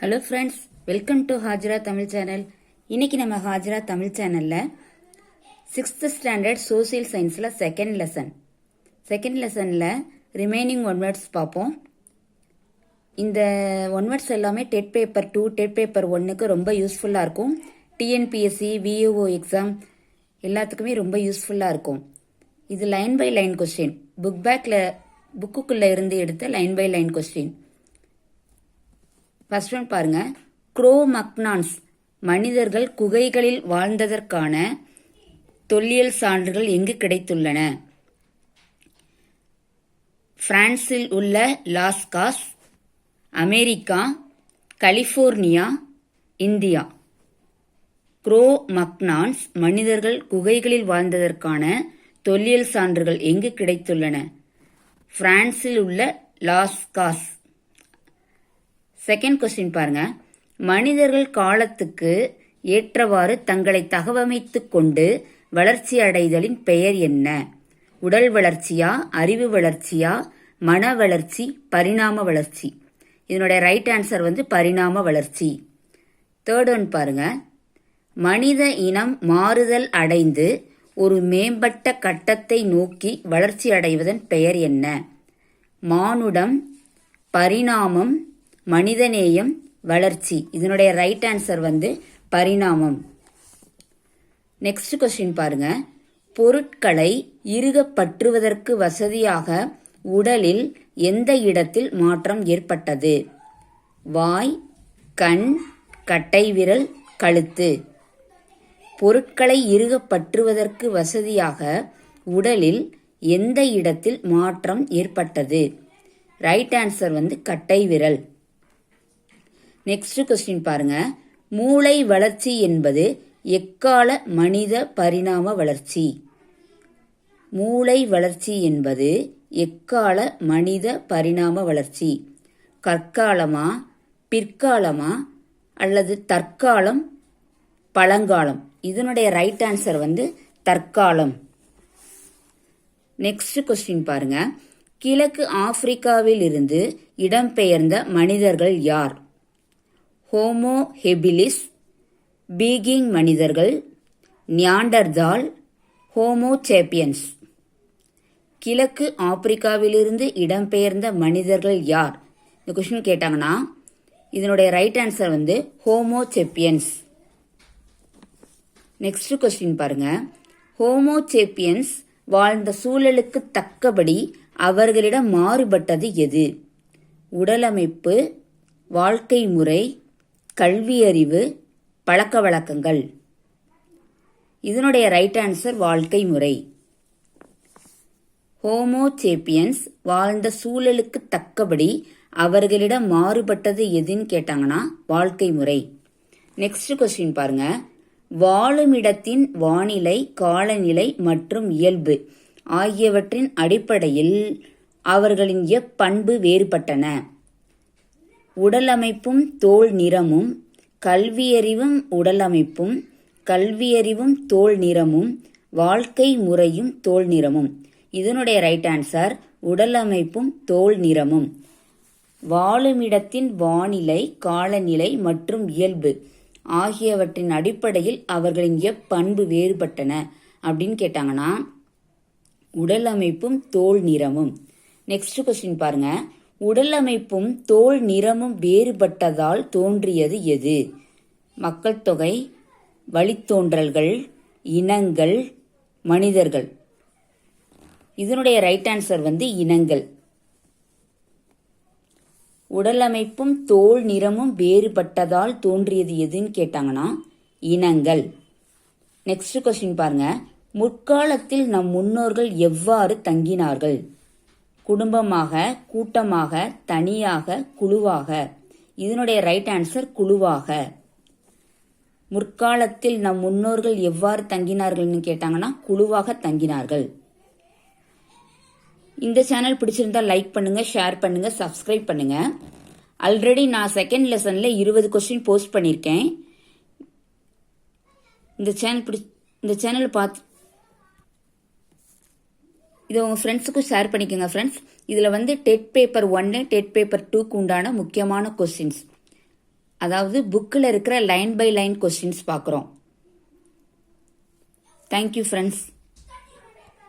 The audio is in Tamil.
Hello friends welcome to Hajara Tamil channel இன்னைக்கு நம்ம ஹாஜரா தமிழ் சேனலில் சிக்ஸ்த் ஸ்டாண்டர்ட் சோசியல் சயின்ஸில் செகண்ட் லெசன் செகண்ட் லெசனில் ரிமைனிங் ஒன் வேர்ட்ஸ் பார்ப்போம். இந்த ஒன் வேர்ட்ஸ் எல்லாமே TET paper two TET paper ஒன்றுக்கு ரொம்ப யூஸ்ஃபுல்லாக இருக்கும். டிஎன்பிஎஸ்சி விஏஓ எக்ஸாம் எல்லாத்துக்குமே ரொம்ப யூஸ்ஃபுல்லாக இருக்கும். இது line by line question book பேக்கில் புக்குக்குள்ளே இருந்து எடுத்த line by line question first one பாருங்க. குரோமக்னான்ஸ் மனிதர்கள் குகைகளில் வாழ்ந்ததற்கான தொல்லியல் சான்றுகள் எங்கு கிடைத்துள்ளன? பிரான்சில் உள்ள Lascaux America California India. Cro Magnons மனிதர்கள் குகைகளில் வாழ்ந்ததற்கான தொல்லியல் சான்றுகள் எங்கு கிடைத்துள்ளன? பிரான்சில் உள்ள லாஸ்காஸ் செகண்ட் கொஸ்டின் பாருங்க. மனிதர்கள் காலத்துக்கு ஏற்றவாறு தங்களை தகவமைத்து கொண்டு வளர்ச்சி அடைதலின் பெயர் என்ன? உடல் வளர்ச்சியா அறிவு வளர்ச்சியா மன வளர்ச்சி பரிணாம வளர்ச்சி? இதனுடைய ரைட் ஆன்சர் வந்து பரிணாம வளர்ச்சி. தேர்ட் ஒன் பாருங்க. மனித இனம் மாறுதல் அடைந்து ஒரு மேம்பட்ட கட்டத்தை நோக்கி வளர்ச்சி அடைவதன் பெயர் என்ன? மானுடம் பரிணாமம் மனிதநேயம் வளர்ச்சி. இதனுடைய ரைட் ஆன்சர் வந்து பரிணாமம். நெக்ஸ்ட் கொஸ்டின் பாருங்க. பொருட்களை இறுக பற்றுவதற்கு வசதியாக உடலில் எந்த இடத்தில் மாற்றம் ஏற்பட்டது? வாய் கண் கட்டைவிரல் கழுத்து. பொருட்களை இறுக பற்றுவதற்கு வசதியாக உடலில் எந்த இடத்தில் மாற்றம் ஏற்பட்டது? ரைட் ஆன்சர் வந்து கட்டை விரல். நெக்ஸ்ட் கொஸ்டின் பாருங்க. மூளை வளர்ச்சி என்பது எக்கால மனித பரிணாம வளர்ச்சி? மூளை வளர்ச்சி என்பது எக்கால மனித பரிணாம வளர்ச்சி? கற்காலமா பிற்காலமா அல்லது தற்காலம் பழங்காலம்? இதனுடைய ரைட் ஆன்சர் வந்து தற்காலம். நெக்ஸ்ட் கொஸ்டின் பாருங்க. கிழக்கு ஆப்பிரிக்காவில் இருந்து இடம்பெயர்ந்த மனிதர்கள் யார்? ஹோமோ ஹெபிலிஸ் பீகிங் மனிதர்கள் நியாண்டர்தால் ஹோமோ சேப்பியன்ஸ். கிழக்கு ஆப்பிரிக்காவிலிருந்து இடம்பெயர்ந்த மனிதர்கள் யார்? இந்த கொஸ்டின் கேட்டாங்கன்னா இதனுடைய ரைட் ஆன்சர் வந்து ஹோமோ செப்பியன்ஸ். நெக்ஸ்ட் கொஸ்டின் பாருங்க. ஹோமோசேப்பியன்ஸ் வாழ்ந்த சூழலுக்கு தக்கபடி அவர்களிடம் மாறுபட்டது எது? உடலமைப்பு வாழ்க்கை முறை கல்வியறிவு பழக்க வழக்கங்கள். இதனுடைய ரைட் ஆன்சர் வாழ்க்கை முறை. ஹோமோசேப்பியன்ஸ் வாழ்ந்த சூழலுக்கு தக்கபடி அவர்களிடம் மாறுபட்டது எதுன்னு கேட்டாங்கன்னா வாழ்க்கை முறை. நெக்ஸ்ட் கொஸ்டின் பாருங்க. வாழுமிடத்தின் வானிலை காலநிலை மற்றும் இயல்பு ஆகியவற்றின் அடிப்படையில் அவர்களின் எப்பண்பு வேறுபட்டன. உடலமைப்பும் தோல் நிறமும் கல்வியறிவும் உடலமைப்பும் கல்வியறிவும் தோல் நிறமும் வாழ்க்கை முறையும் தோல் நிறமும். இதனுடைய ரைட் ஆன்சர் உடலமைப்பும் தோல் நிறமும். வாழுமிடத்தின் வானிலை காலநிலை மற்றும் இயல்பு ஆகியவற்றின் அடிப்படையில் அவர்களின் எப்பண்பு வேறுபட்டன அப்படின்னு கேட்டாங்கன்னா உடல் அமைப்பும் தோல் நிறமும். நெக்ஸ்ட் கொஸ்டின் பாருங்க. உடலமைப்பும் தோல் நிறமும் வேறுபட்டதால் தோன்றியது எது? மக்கள் தொகை வழித்தோன்றல்கள் இனங்கள் மனிதர்கள். இதனுடைய ரைட் ஆன்சர் வந்து இனங்கள். உடலமைப்பும் தோல் நிறமும் வேறுபட்டதால் தோன்றியது எதுன்னு கேட்டாங்கன்னா இனங்கள். நெக்ஸ்ட் கொஸ்டின் பாருங்க. முற்காலத்தில் நம் முன்னோர்கள் எவ்வாறு தங்கினார்கள்? குடும்பமாக கூட்டமாக தனியாக குழுவாக. இதனுடைய ரைட் ஆன்சர் குழுவாக. முற்காலத்தில் நம் முன்னோர்கள் எவ்வாறு தங்கினார்கள்னு கேட்டாங்கன்னா குழுவாக தங்கினார்கள். இந்த சேனல் பிடிச்சிருந்தா லைக் பண்ணுங்க ஷேர் பண்ணுங்க சப்ஸ்கிரைப் பண்ணுங்க. ஆல்ரெடி நான் செகண்ட் லெசன்ல இருபது கொஸ்டின் போஸ்ட் பண்ணியிருக்கேன் இந்த சேனல் பிடி இந்த சேனல் பார்த்து இதை உங்கள் ஃப்ரெண்ட்ஸுக்கும் ஷேர் பண்ணிக்கோங்க ஃப்ரெண்ட்ஸ் இதில் வந்து டெட் பேப்பர் ஒன்று டெட் பேப்பர் டூக்கு உண்டான முக்கியமான கொஸ்டின்ஸ் அதாவது புக்கில் இருக்கிற லைன் பை லைன் கொஸ்டின்ஸ் பார்க்குறோம். Thank you friends